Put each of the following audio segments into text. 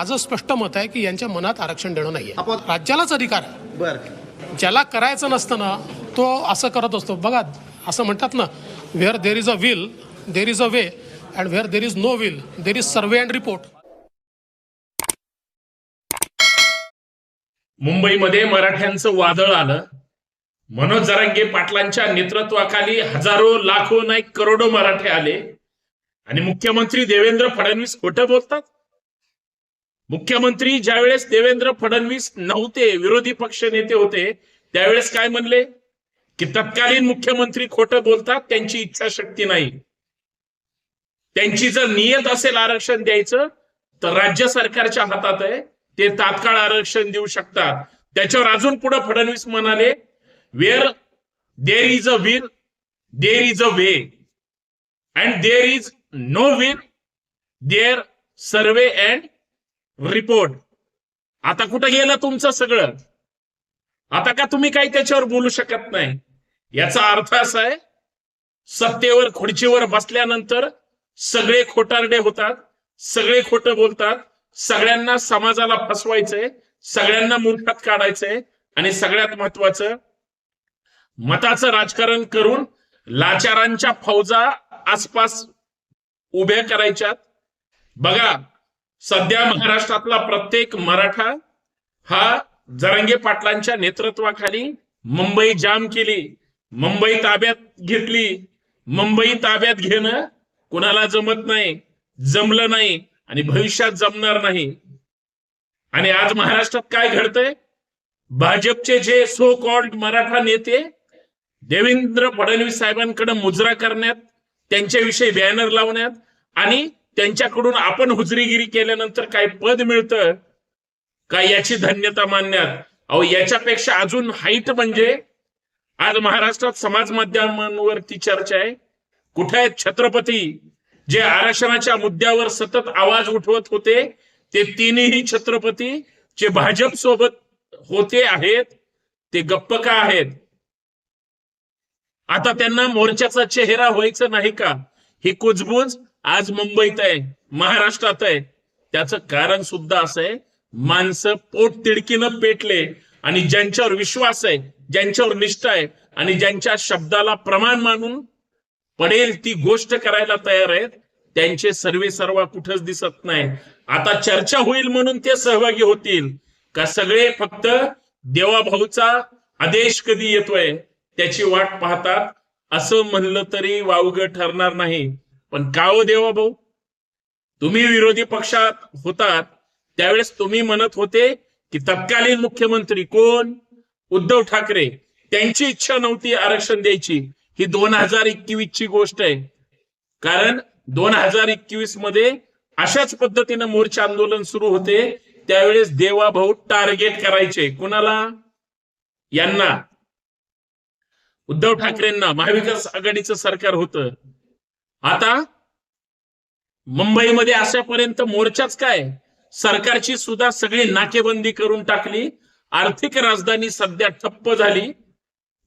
माझं स्पष्ट मत आहे की यांच्या मनात आरक्षण देणं नाहीये. आपण- राज्यालाच अधिकार आहे. बर. ज्याला करायचं नसतं ना तो असं करत असतो. बघा असं म्हणतात ना where there is a will there is a way and where there is no will there is survey and report मुंबईमध्ये मराठ्यांचं वादळ आलं. मनोज जरांगे पाटलांच्या नेतृत्वाखाली हजारो लाखो नाही करोडो मराठे आले. आणि मुख्यमंत्री देवेंद्र फडणवीस खोटं बोलतात? मुख्यमंत्री ज्यावेळेस देवेंद्र फडणवीस नव्हते विरोधी पक्ष नेते होते त्यावेळेस काय म्हणले? की तत्कालीन मुख्यमंत्री खोटं बोलतात त्यांची इच्छाशक्ती नाही. त्यांची जर नियत असेल आरक्षण द्यायचं तर राज्य सरकारच्या हातात आहे ते तात्काळ आरक्षण देऊ शकतात. त्याच्यावर अजून पुढे फडणवीस म्हणाले where there is a will there is a way and there is no will there survey and report आता कुठं गेलं तुमचं सगळं? आता का तुम्ही काही त्याच्यावर बोलू शकत नाही? याचा अर्थ असा आहे सत्तेवर खुर्चीवर बसल्यानंतर सगळे खोटारडे होतात सगळे खोटं बोलतात सगळ्यांना समाजाला फसवायचंय सगळ्यांना मूर्खात काढायचंय आणि सगळ्यात महत्वाचं मताचं राजकारण करून लाचारांच्या फौजा आसपास उभ्या करायच्यात. बघा सध्या महाराष्ट्रातला प्रत्येक मराठा हा जरंगे पाटलांच्या नेतृत्वाखाली मुंबई जाम केली मुंबई ताब्यात घेतली. मुंबई ताब्यात घेणं कुणाला जमत नाही जमलं नाही आणि भविष्यात जमणार नाही. आणि आज महाराष्ट्रात काय घडतंय? भाजपचे जे सो कॉल्ड मराठा नेते देवेंद्र फडणवीस साहेबांकडे मुजरा करण्यात त्यांच्याविषयी बॅनर लावण्यात आणि त्यांच्याकडून आपण हुजरीगिरी केल्यानंतर काय पद मिळतं? का याची धन्यता मानण्यात? अहो याच्यापेक्षा अजून हाईट म्हणजे आज महाराष्ट्रात समाज माध्यमांवरती चर्चा आहे. कुठे आहेत छत्रपती? जे आरक्षणाच्या मुद्द्यावर सतत आवाज उठवत होते ते तिन्ही छत्रपती जे भाजप सोबत होते आहेत ते गप्प का आहेत? आता त्यांना मोर्चाचा चेहरा व्हायचं नाही का? ही कुजबूज आज मुंबईत आहे महाराष्ट्रात आहे. त्याचं कारण सुद्धा असं आहे माणसं पोट तिडकीनं पेटले आणि ज्यांच्यावर विश्वास आहे ज्यांच्यावर निष्ठा आहे आणि ज्यांच्या शब्दाला प्रमाण मानून पडेल ती गोष्ट करायला तयार आहेत त्यांचे सर्वे सर्व कुठंच दिसत नाही. आता चर्चा होईल म्हणून ते सहभागी होतील. का सगळे फक्त देवाभाऊचा आदेश कधी येतोय त्याची वाट पाहतात असं म्हणलं तरी वावग ठरणार नाही. पण का हो देवाभाऊ तुम्ही विरोधी पक्षात होतात त्यावेळेस तुम्ही म्हणत होते की तत्कालीन मुख्यमंत्री कोण? उद्धव ठाकरे. त्यांची इच्छा नव्हती आरक्षण द्यायची. ही दोन हजार एकवीस ची गोष्ट आहे. कारण दोन हजार एकवीसमध्ये अशाच पद्धतीनं मोर्चा आंदोलन सुरू होते. त्यावेळेस देवाभाऊ टार्गेट करायचे. कुणाला? यांना. उद्धव ठाकरेंना. महाविकास आघाडीचं सरकार होतं. आता मुंबईमध्ये अशापर्यंत मोर्चाच काय? सरकारची सुद्धा सगळी नाकेबंदी करून टाकली. आर्थिक राजधानी सध्या ठप्प झाली.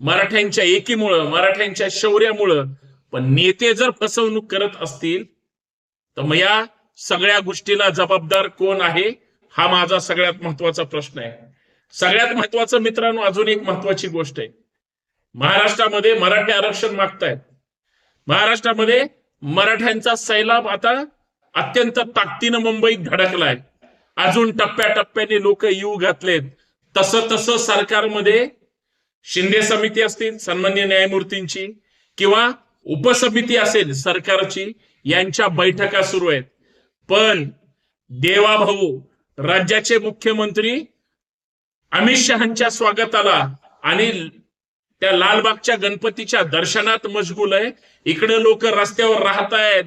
मराठ्यांच्या एकीमुळं मराठ्यांच्या शौर्यामुळं. पण नेते जर फसवणूक करत असतील तर मग या सगळ्या गोष्टीला जबाबदार कोण आहे? हा माझा सगळ्यात महत्त्वाचा प्रश्न आहे. सगळ्यात महत्वाचं मित्रांनो अजून एक महत्वाची गोष्ट आहे. महाराष्ट्रामध्ये मराठी आरक्षण मागतायत. महाराष्ट्रामध्ये मराठ्यांचा सैलाब आता अत्यंत ताकदीनं मुंबईत धडकलाय. अजून टप्प्याटप्प्याने लोक येऊ घातलेत. तसं तसं सरकारमध्ये शिंदे समिती असतील सन्मान्य न्यायमूर्तींची किंवा उपसमिती असेल सरकारची यांच्या बैठका सुरू आहेत. पण देवाभाऊ राज्याचे मुख्यमंत्री अमित शहाच्या स्वागताला आणि त्या लालबागच्या गणपतीच्या दर्शनात मशगूल आहे. इकडे लोक रस्त्यावर राहत आहेत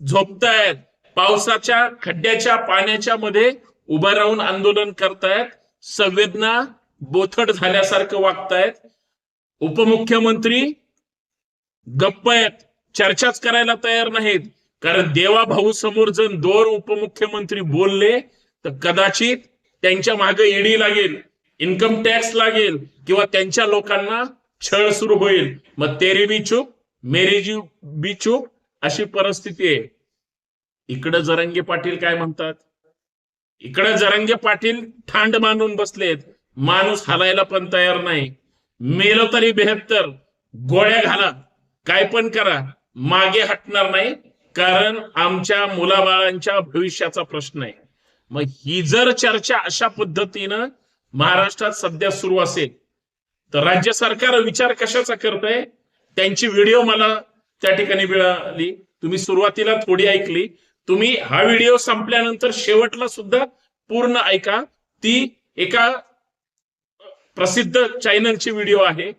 झोपतायत पावसाच्या खड्ड्याच्या पाण्याच्या मध्ये उभं राहून आंदोलन करतायत. संवेदना बोथट झाल्यासारखं वागतायत. उपमुख्यमंत्री गप्प आहेत. चर्चाच करायला तयार नाहीत. कारण देवा भाऊ समोर जर दोन उपमुख्यमंत्री बोलले तर कदाचित त्यांच्या मागे ईडी लागेल इन्कम टॅक्स लागेल किंवा त्यांच्या लोकांना छळ सुरू होईल. मग तेरी बी चूप मेरी जी बी चूप अशी परिस्थिती आहे. इकडे जरंगे पाटील काय म्हणतात? इकडे जरंगे पाटील ठांड मानून बसलेत. माणूस हलायला पण तयार नाही. मेलो तरी बेहत्तर गोळ्या घाला. काय पण करा. मागे हटणार नाही कारण आमच्या मुलाबाळांच्या भविष्याचा प्रश्न आहे. मग ही जर चर्चा अशा पद्धतीनं महाराष्ट्रात सध्या सुरू असेल तर राज्य सरकार विचार कशाचा करतंय? त्यांची व्हिडिओ मला त्या ठिकाणी मिळाली. तुम्ही सुरुवातीला थोडी ऐकली. तुम्ही हा व्हिडिओ संपल्यानंतर शेवटला सुद्धा पूर्ण ऐका. ती एका प्रसिद्ध चॅनलची व्हिडिओ आहे.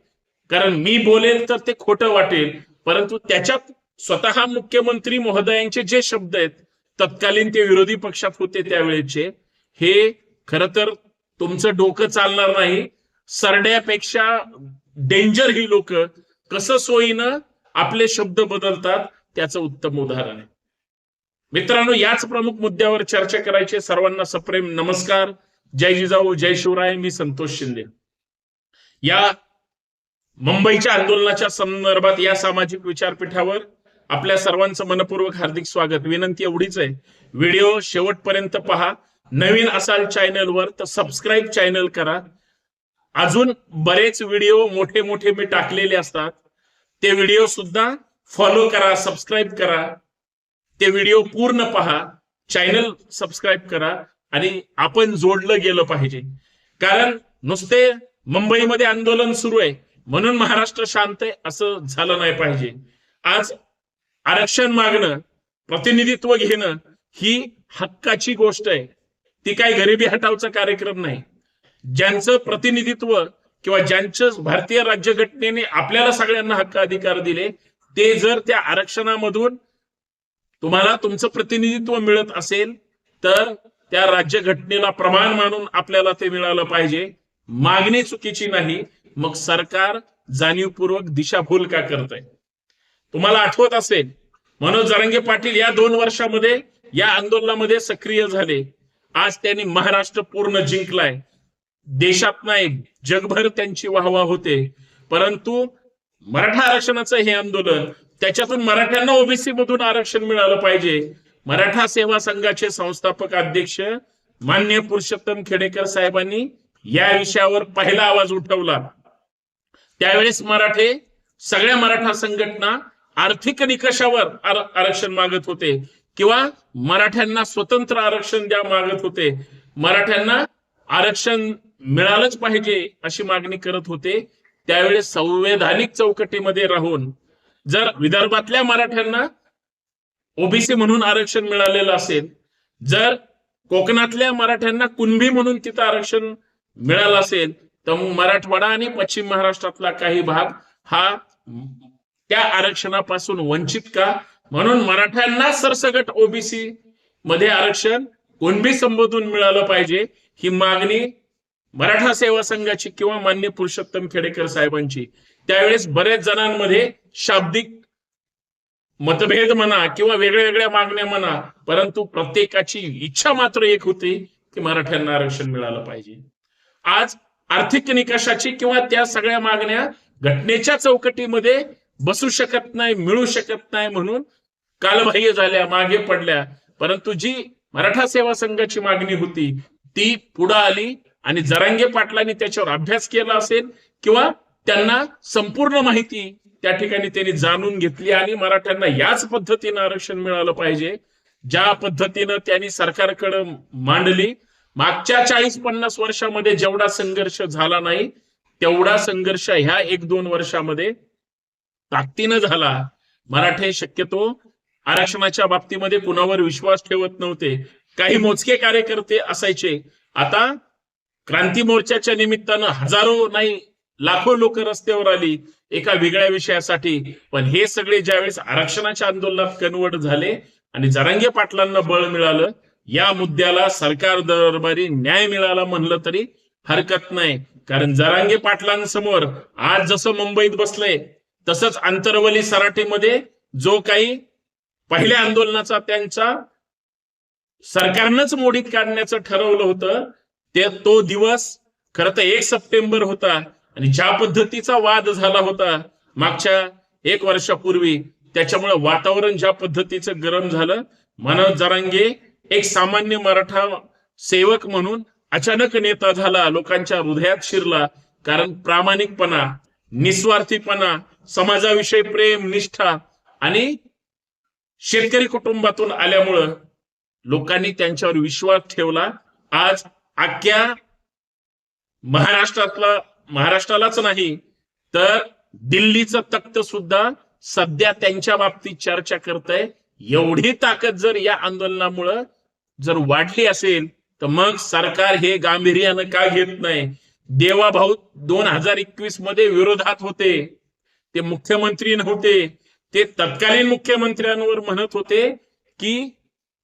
कारण मी बोलेल तर ते खोटं वाटेल. परंतु त्याच्यात स्वतः मुख्यमंत्री महोदयांचे जे शब्द आहेत तत्कालीन ते विरोधी पक्षात होते त्यावेळेचे हे खर तर तुमचं डोकं चालणार नाही. सरड्यापेक्षा डेंजर ही लोक कसं सोयीनं आपले शब्द बदलतात त्याचं उत्तम उदाहरण आहे. मित्रांनो याच प्रमुख मुद्द्यावर चर्चा करायची सर्वांना सप्रेम नमस्कार. जय जिजाऊ जय शिवराय. मी संतोष शिंदे. या मुंबईच्या आंदोलनाच्या संदर्भात या सामाजिक विचारपीठावर आपल्या सर्वांचं मनपूर्वक हार्दिक स्वागत. विनंती एवढीच आहे. व्हिडिओ शेवटपर्यंत पहा. नवीन असाल चॅनलवर तर सबस्क्राईब चॅनल करा. अजून बरेच व्हिडिओ मोठे मोठे मी टाकलेले असतात. ते व्हिडिओ सुद्धा फॉलो करा सबस्क्राईब करा. ते व्हिडिओ पूर्ण पहा चॅनल सबस्क्राईब करा आणि आपण जोडलं गेलं पाहिजे. कारण नुसते मुंबईमध्ये आंदोलन सुरू आहे म्हणून महाराष्ट्र शांत आहे असं झालं नाही पाहिजे. आज आरक्षण मागणं प्रतिनिधित्व घेणं ही हक्काची गोष्ट आहे. ती काय गरिबी हटावचा कार्यक्रम नाही. ज्यांचं प्रतिनिधित्व किंवा ज्यांचं भारतीय राज्यघटनेने आपल्याला सगळ्यांना हक्क अधिकार दिले ते जर त्या आरक्षणामधून तुम्हाला तुमचं प्रतिनिधित्व मिळत असेल तर त्या राज्यघटनेला प्रमाण मानून आपल्याला ते मिळालं पाहिजे. मागणी चुकीची नाही मग सरकार जाणीवपूर्वक दिशाभूल का करत आहे तुम्हाला आठवत असेल मनोज जरांगे पाटील या दोन वर्षामध्ये या आंदोलनामध्ये सक्रिय झाले. आज त्यांनी महाराष्ट्र पूर्ण जिंकलाय. देशात नाही जगभर त्यांची वाहवा होते. परंतु मराठा आरक्षणाचं हे आंदोलन त्याच्यातून मराठ्यांना ओबीसी मधून आरक्षण मिळालं पाहिजे. मराठा सेवा संघाचे संस्थापक अध्यक्ष मान्य पुरुषोत्तम खेडेकर साहेबांनी या विषयावर पहिला आवाज उठवला. त्यावेळेस मराठे सगळ्या मराठा संघटना आर्थिक निकषावर आर- आरक्षण मागत होते किंवा मराठ्यांना स्वतंत्र आरक्षण द्या मागत होते. मराठ्यांना आरक्षण मिळालंच पाहिजे अशी मागणी करत होते. त्यावेळेस संवैधानिक चौकटीमध्ये राहून जर विदर्भातल्या मराठ्यांना ओबीसी म्हणून आरक्षण मिळालेलं असेल जर कोकणातल्या मराठ्यांना कुणबी म्हणून तिथं आरक्षण मिळालं असेल तर मग मराठवाडा आणि पश्चिम महाराष्ट्रातला काही भाग हा त्या आरक्षणापासून वंचित का? म्हणून मराठ्यांना सरसगट ओबीसी मध्ये आरक्षण कुणबी संबोधून मिळालं पाहिजे ही मागणी मराठा सेवा संघाची किंवा मान्य पुरुषोत्तम खेडेकर साहेबांची त्यावेळेस बरेच जणांमध्ये शाब्दिक मतभेद म्हणा किंवा वेगळ्या वेगळ्या मागण्या म्हणा परंतु प्रत्येकाची इच्छा मात्र एक होती की मराठ्यांना आरक्षण मिळालं पाहिजे. आज आर्थिक निकषाची किंवा त्या सगळ्या मागण्या घटनेच्या चौकटीमध्ये बसू शकत नाही मिळू शकत नाही म्हणून कालबाह्य झाल्या मागे पडल्या. परंतु जी मराठा सेवा संघाची मागणी होती ती पुढे आली. आणि जरांगे पाटलांनी त्याच्यावर अभ्यास केला असेल किंवा त्यांना संपूर्ण माहिती त्या ठिकाणी त्यांनी जाणून घेतली आणि मराठ्यांना याच पद्धतीनं आरक्षण मिळालं पाहिजे ज्या पद्धतीनं त्यांनी सरकारकडे मांडली. मागच्या चाळीस पन्नास वर्षामध्ये जेवढा संघर्ष झाला नाही तेवढा संघर्ष ह्या एक दोन वर्षामध्ये ताकदीनं झाला. मराठे शक्यतो आरक्षणाच्या बाबतीमध्ये कुणावर विश्वास ठेवत नव्हते. काही मोजके कार्यकर्ते असायचे. आता क्रांती मोर्चाच्या निमित्तानं हजारो नाही लाखो लोक रस्त्यावर आली एका वेगळ्या विषयासाठी. पण हे सगळे ज्यावेळेस आरक्षणाच्या आंदोलनात कन्वर्ट झाले आणि जरांगे पाटलांना बळ मिळालं या मुद्द्याला सरकार दरबारी न्याय मिळाला म्हणलं तरी हरकत नाही. कारण जरांगे पाटलांसमोर आज जसं मुंबईत बसलंय तसंच आंतरवली सराठीमध्ये जो काही पहिल्या आंदोलनाचा त्यांचा सरकारनंच मोडीत काढण्याचं ठरवलं होतं ते तो दिवस खरं तर एक सप्टेंबर होता आणि ज्या पद्धतीचा वाद झाला होता मागच्या एक वर्षापूर्वी त्याच्यामुळे वातावरण ज्या पद्धतीचं गरम झालं मनोज जरांगे एक सामान्य मराठा सेवक म्हणून अचानक नेता झाला लोकांच्या हृदयात शिरला. कारण प्रामाणिकपणा निस्वार्थीपणा समाजाविषयी प्रेम निष्ठा आणि शेतकरी कुटुंबातून आल्यामुळं लोकांनी त्यांच्यावर विश्वास ठेवला. आज अख्ख्या महाराष्ट्रातला महाराष्ट्रालाच नाही तर दिल्लीचं तख्त सुद्धा सध्या त्यांच्या बाबतीत चर्चा करत आहे एवढी ताकद जर या आंदोलनामुळं जर वाढली असेल तर मग सरकार हे गांभीर्यानं का घेत नाही? देवाभाऊ दोन हजार एकवीसमध्ये विरोधात होते ते मुख्यमंत्री नव्हते ते तत्कालीन मुख्यमंत्र्यांवर म्हणत होते की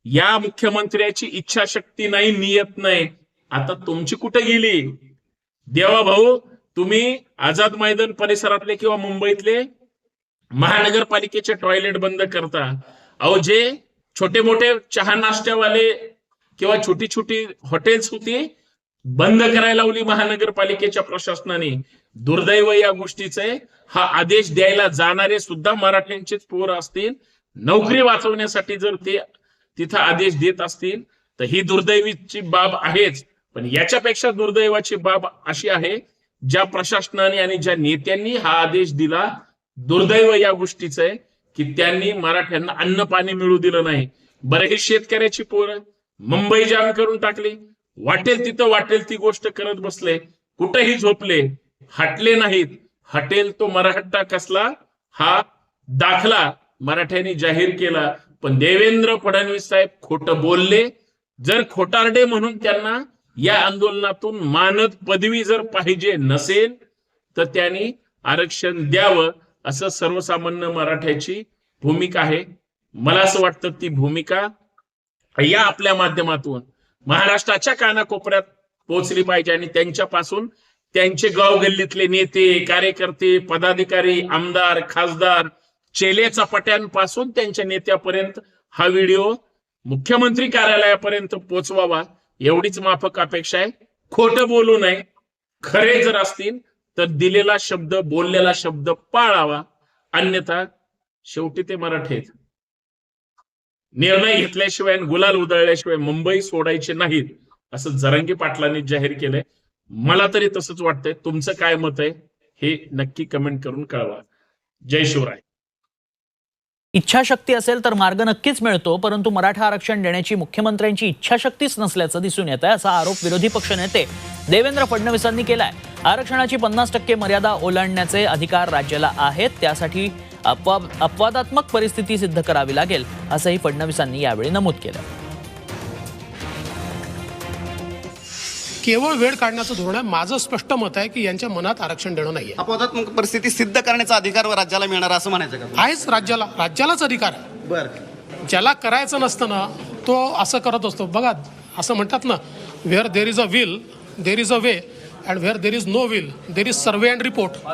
या मुख्यमंत्र्याची इच्छाशक्ती नाही नियत नाही. आता तुमची कुठे गेली? देवा भाऊ तुम्ही आझाद मैदान परिसरातले किंवा मुंबईतले महानगरपालिकेचे टॉयलेट बंद करता. अहो जे छोटे मोठे चहा नाश्त्यावाले किंवा छोटी छोटी हॉटेल्स होती बंद करायला लावली महानगरपालिकेच्या प्रशासनाने. दुर्दैव या गोष्टीचे. हा आदेश द्यायला जाणारे सुद्धा मराठ्यांचेच पोर असतील. नोकरी वाचवण्यासाठी जर ते तिथं आदेश देत असतील तर ही दुर्दैवीची बाब आहेच. पण याच्यापेक्षा दुर्दैवाची बाब अशी आहे ज्या प्रशासनाने आणि ज्या नेत्यांनी हा आदेश दिला दुर्दैव या गोष्टीचं आहे की त्यांनी मराठ्यांना अन्न पाणी मिळू दिलं नाही. बरं हे शेतकऱ्याची पोरं मुंबई जाम करून टाकली. वाटेल तिथं वाटेल ती गोष्ट करत बसले. कुठेही झोपले हटले नाहीत. हटेल तो मराठा कसला? हा दाखला मराठ्यांनी जाहीर केला. पण देवेंद्र फडणवीस साहेब खोटं बोलले. जर खोटारडे म्हणून त्यांना या आंदोलनातून मानद पदवी जर पाहिजे नसेल तर त्यांनी आरक्षण द्यावं असं सर्वसामान्य मराठ्याची भूमिका आहे. मला असं वाटतं ती भूमिका या आपल्या माध्यमातून महाराष्ट्राच्या कानाकोपऱ्यात पोहोचली पाहिजे आणि त्यांच्यापासून त्यांचे गाव गल्लीतले नेते कार्यकर्ते पदाधिकारी आमदार खासदार चेले चपाट्यांपासून त्यांच्या नेत्यापर्यंत हा व्हिडिओ मुख्यमंत्री कार्यालयापर्यंत पोहोचवावा एवढीच माफक अपेक्षा आहे. खोटं बोलू नये. खरे जर असतील तर दिलेला शब्द बोललेला शब्द पाळावा. अन्यथा शेवटी ते मराठीत. निर्णय घेतल्याशिवाय गुलाल उधळल्याशिवाय मुंबई सोडायचे नाहीत असं जरंगी पाटलांनी जाहीर केलंय. मला तरी तसंच वाटतंय. तुमचं काय मत आहे हे नक्की कमेंट करून कळवा. जय शिवराय. इच्छाशक्ती असेल तर मार्ग नक्कीच मिळतो परंतु मराठा आरक्षण देण्याची मुख्यमंत्र्यांची इच्छाशक्तीच नसल्याचं दिसून येत आहे असा आरोप विरोधी पक्षनेते देवेंद्र फडणवीसांनी केलाय. आरक्षणाची पन्नास टक्के मर्यादा ओलांडण्याचे अधिकार राज्याला आहेत त्यासाठी अपवा अपवादात्मक परिस्थिती सिद्ध करावी लागेल असंही फडणवीसांनी यावेळी नमूद केलं. केवळ वेळ काढण्याचं धोरण आहे. माझं स्पष्ट मत आहे की यांच्या मनात आरक्षण देणं नाहीये. अपवादात्मक परिस्थिती सिद्ध करण्याचा अधिकार व राज्याला मिळणार असं म्हणायचं का आहेच राज्याला. राज्यालाच अधिकार आहे. बर. ज्याला करायचं नसतं ना तो असं करत असतो. बघा असं म्हणतात ना where there is a will there is a way and where there is no will there is survey and report